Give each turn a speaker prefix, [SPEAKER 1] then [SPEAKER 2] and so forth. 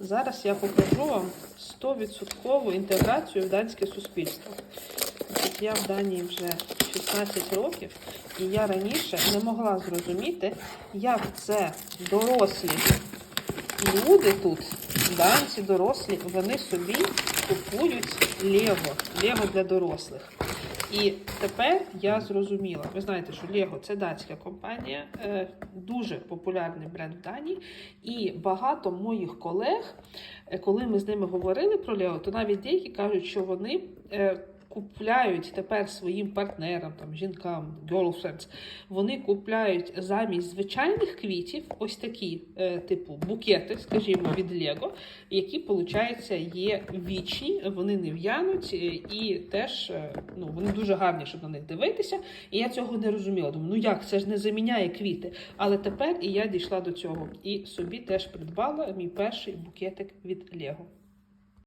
[SPEAKER 1] Зараз я покажу вам 100% інтеграцію в данське суспільство. Я в Данії вже 16 років, і я раніше не могла зрозуміти, як це дорослі люди тут, данці дорослі, вони собі купують Лего, Лего для дорослих. І тепер я зрозуміла. Ви знаєте, що Лего це датська компанія, е, дуже популярний бренд в Данії. І багато моїх колег, е, коли ми з ними говорили про Лего, то навіть деякі кажуть, що вони. Купляють тепер своїм партнерам, там жінкам, girlfriends, вони купляють замість звичайних квітів ось такі, е, типу букети, скажімо, від Лего, які, виходить, є вічні, вони не в'януть е, і теж е, ну, вони дуже гарні, щоб на них дивитися. І я цього не розуміла. Думаю, ну як це ж не заміняє квіти. Але тепер і я дійшла до цього і собі теж придбала мій перший букетик від Лего.